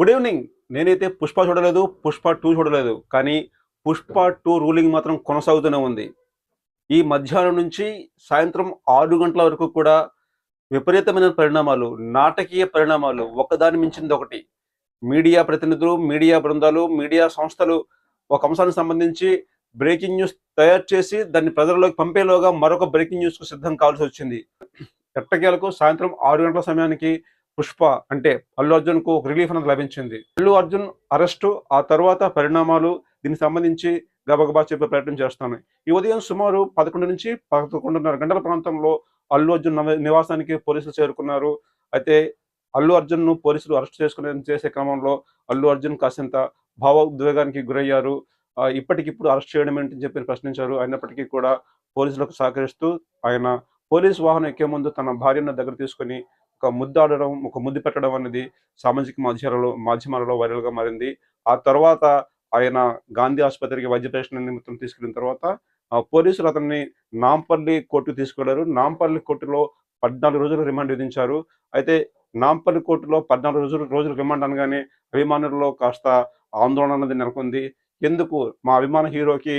Good evening నేనైతే పుష్ప చూడలేదు Pushpa two చూడలేదు కానీ పుష్ప టూ రూలింగ్ మాత్రం కొనసాగుతూనే ఉంది. ఈ మధ్యాహ్నం నుంచి సాయంత్రం ఆరు గంటల వరకు కూడా విపరీతమైన పరిణామాలు నాటకీయ పరిణామాలు ఒకదాని మించింది ఒకటి. మీడియా ప్రతినిధులు మీడియా బృందాలు మీడియా సంస్థలు ఒక అంశానికి సంబంధించి బ్రేకింగ్ న్యూస్ తయారు చేసి దాన్ని ప్రజల్లోకి పంపేలోగా మరొక బ్రేకింగ్ న్యూస్కు సిద్ధం కావాల్సి వచ్చింది. ఎట్టకేలకు సాయంత్రం ఆరు గంటల సమయానికి పుష్ప అంటే అల్లు అర్జున్కు ఒక రిలీఫ్ అనేది లభించింది. అల్లు అర్జున్ అరెస్టు ఆ తర్వాత పరిణామాలు దీనికి సంబంధించి గబగబా చెప్పే ప్రయత్నం చేస్తాను. ఈ ఉదయం సుమారు పదకొండు నుంచి పదకొండున్నర గంటల ప్రాంతంలో అల్లు అర్జున్ నివాసానికి పోలీసులు చేరుకున్నారు. అయితే అల్లు అర్జున్ను పోలీసులు అరెస్ట్ చేసుకునే చేసే క్రమంలో అల్లు అర్జున్ కాసింత భావోద్వేగానికి గురయ్యారు. ఇప్పటికిప్పుడు అరెస్ట్ చేయడం ఏంటని చెప్పి ప్రశ్నించారు. అయినప్పటికీ కూడా పోలీసులకు సహకరిస్తూ ఆయన పోలీస్ వాహనం ఎక్కే ముందు తన భార్యను దగ్గర తీసుకొని ఒక ముద్దాడడం ఒక ముద్దు పెట్టడం అనేది సామాజిక మాధ్యమాలలో మాధ్యమాలలో వైరల్గా మారింది. ఆ తర్వాత ఆయన గాంధీ ఆసుపత్రికి వైద్య పరీక్షణ నిమిత్తం తీసుకెళ్ళిన తర్వాత పోలీసులు అతన్ని నాంపల్లి కోర్టుకు తీసుకెళ్ళారు. నాంపల్లి కోర్టులో పద్నాలుగు రోజులు రిమాండ్ విధించారు. అయితే నాంపల్లి కోర్టులో పద్నాలుగు రోజులు రోజులు రిమాండ్ అనగానే అభిమానుల్లో కాస్త ఆందోళన అనేది నెలకొంది. ఎందుకు? మా అభిమాన హీరోకి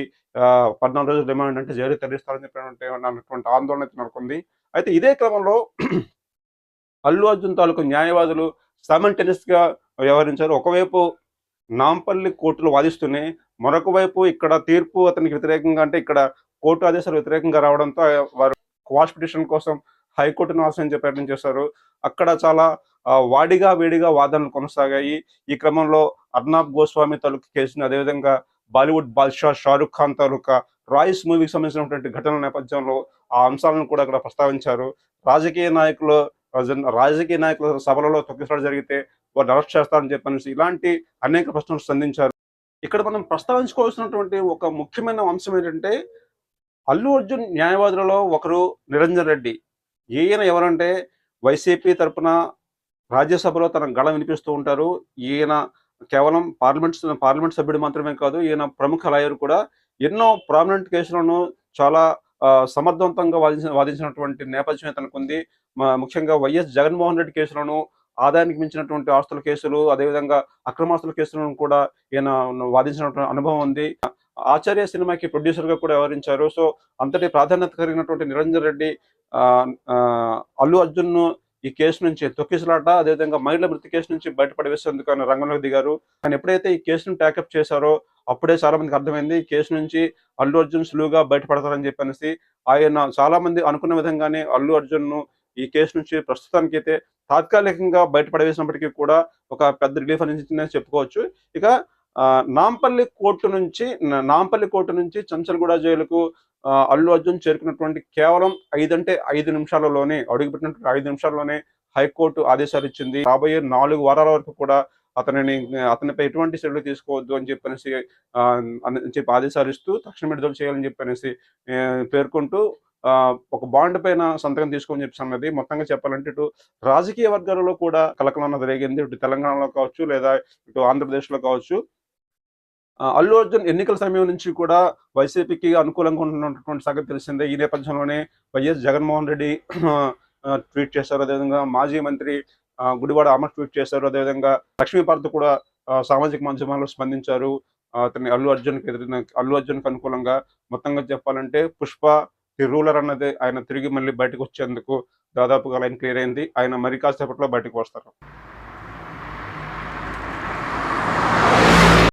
పద్నాలుగు రోజులు రిమాండ్ అంటే జైలు తరలిస్తారని చెప్పినటువంటి అన్నటువంటి ఆందోళన అయితే నెలకొంది. అయితే ఇదే క్రమంలో అల్లు అర్జున్ తాలూకు న్యాయవాదులు సైమల్టేనియస్గా వ్యవహరించారు. ఒకవైపు నాంపల్లి కోర్టులు వాదిస్తూనే మరొక వైపు ఇక్కడ తీర్పు అతనికి వ్యతిరేకంగా అంటే ఇక్కడ కోర్టు ఆదేశాలు వ్యతిరేకంగా రావడంతో వారు క్వాష్ పిటిషన్ కోసం హైకోర్టును ఆశ్రయించే ప్రయత్నం చేశారు. అక్కడ చాలా వాడిగా వేడిగా వాదనలు కొనసాగాయి. ఈ క్రమంలో అర్నాబ్ గోస్వామి తాలూకు కేసుని అదేవిధంగా బాలీవుడ్ బాద్షా షారుఖ్ ఖాన్ తాలూకా రాయిస్ మూవీకి సంబంధించినటువంటి ఘటనల నేపథ్యంలో ఆ అంశాలను కూడా అక్కడ ప్రస్తావించారు. రాజకీయ నాయకులు రాజకీయ నాయకుల సభలలో తొక్కిసలాట జరిగితే వారిని అరెస్ట్ చేస్తారని చెప్పనేసి ఇలాంటి అనేక ప్రశ్నలు సంధించారు. ఇక్కడ మనం ప్రస్తావించుకోవాల్సినటువంటి ఒక ముఖ్యమైన అంశం ఏంటంటే అల్లు అర్జున్ న్యాయవాదులలో ఒకరు నిరంజన్ రెడ్డి. ఈయన ఎవరంటే వైసీపీ తరఫున రాజ్యసభలో తన గళ వినిపిస్తూ ఉంటారు. ఈయన కేవలం పార్లమెంట్ పార్లమెంట్ సభ్యుడు మాత్రమే కాదు ఈయన ప్రముఖ లాయర్ కూడా ఎన్నో ప్రామినెంట్ కేసులను చాలా సమర్థవంతంగా వాదించిన వాదించినటువంటి నేపథ్యం ఇతనికి ఉంది ముఖ్యంగా వైఎస్ జగన్మోహన్ రెడ్డి కేసులను ఆదాయానికి మించినటువంటి ఆస్తుల కేసులు అదేవిధంగా అక్రమాస్తుల కేసులను కూడా ఈయన వాదించినటువంటి అనుభవం ఉంది. ఆచార్య సినిమాకి ప్రొడ్యూసర్గా కూడా వ్యవహరించారు. సో అంతటి ప్రాధాన్యత కలిగినటువంటి నిరంజన్ రెడ్డి ఆ, అల్లు అర్జున్ను ఈ కేసు నుంచి తొక్కిసలాట అదేవిధంగా మహిళల మృతి కేసు నుంచి బయటపడవేసేందుకు ఆయన రంగంలోకి దిగారు. ఆయన ఎప్పుడైతే ఈ కేసును ట్యాకప్ చేశారో అప్పుడే చాలా మందికి అర్థమైంది. ఈ కేసు నుంచి అల్లు అర్జున్ సులువుగా బయటపడతారని చెప్పనేసి ఆయన చాలా మంది అనుకున్న విధంగానే అల్లు అర్జున్ను ఈ కేసు నుంచి ప్రస్తుతానికి అయితే తాత్కాలికంగా బయటపడవేసినప్పటికీ కూడా ఒక పెద్ద రిలీఫ్ అని చెప్పుకోవచ్చు. ఇక ఆ, నాంపల్లి కోర్టు నుంచి నాంపల్లి కోర్టు నుంచి చంచల్గూడ జైలుకు అల్లు అర్జున్ చేరుకున్నటువంటి కేవలం ఐదంటే ఐదు నిమిషాలలోనే అడుగుపెట్టినటువంటి ఐదు నిమిషాల్లోనే హైకోర్టు ఆదేశాలు ఇచ్చింది. రాబోయే నాలుగు వారాల వరకు కూడా అతనిని అతనిపై ఎటువంటి చర్యలు తీసుకోవద్దు అని చెప్పనేసి అని చెప్పి ఆదేశాలు ఇస్తూ తక్షణ విడుదల చేయాలని చెప్పనేసి పేర్కొంటూ ఆ, ఒక బాండ్ పైన సంతకం తీసుకోమని చెప్పి అన్నది మొత్తంగా చెప్పాలంటే ఇటు రాజకీయ వర్గాలలో కూడా కలకలం జరిగింది ఇటు తెలంగాణలో కావచ్చు లేదా ఇటు ఆంధ్రప్రదేశ్లో కావచ్చు. అల్లు అర్జున్ ఎన్నికల సమయం నుంచి కూడా వైసీపీకి అనుకూలంగా ఉన్నటువంటి సంగతి తెలిసిందే. ఈ నేపథ్యంలోనే వైఎస్ జగన్మోహన్ రెడ్డి ట్వీట్ చేశారు. అదేవిధంగా మాజీ మంత్రి గుడివాడ అమర్ ట్వీట్ చేశారు. అదేవిధంగా లక్ష్మీపార్త కూడా సామాజిక మాధ్యమాల్లో స్పందించారు. అతని అల్లు అర్జున్కి ఎదురైన అల్లు అర్జున్కి అనుకూలంగా మొత్తంగా చెప్పాలంటే పుష్ప ది రూలర్ అన్నది ఆయన తిరిగి మళ్ళీ బయటకు వచ్చేందుకు దాదాపుగా లైన్ క్లియర్ అయింది. ఆయన మరి కాసేపట్లో బయటకు వస్తారు.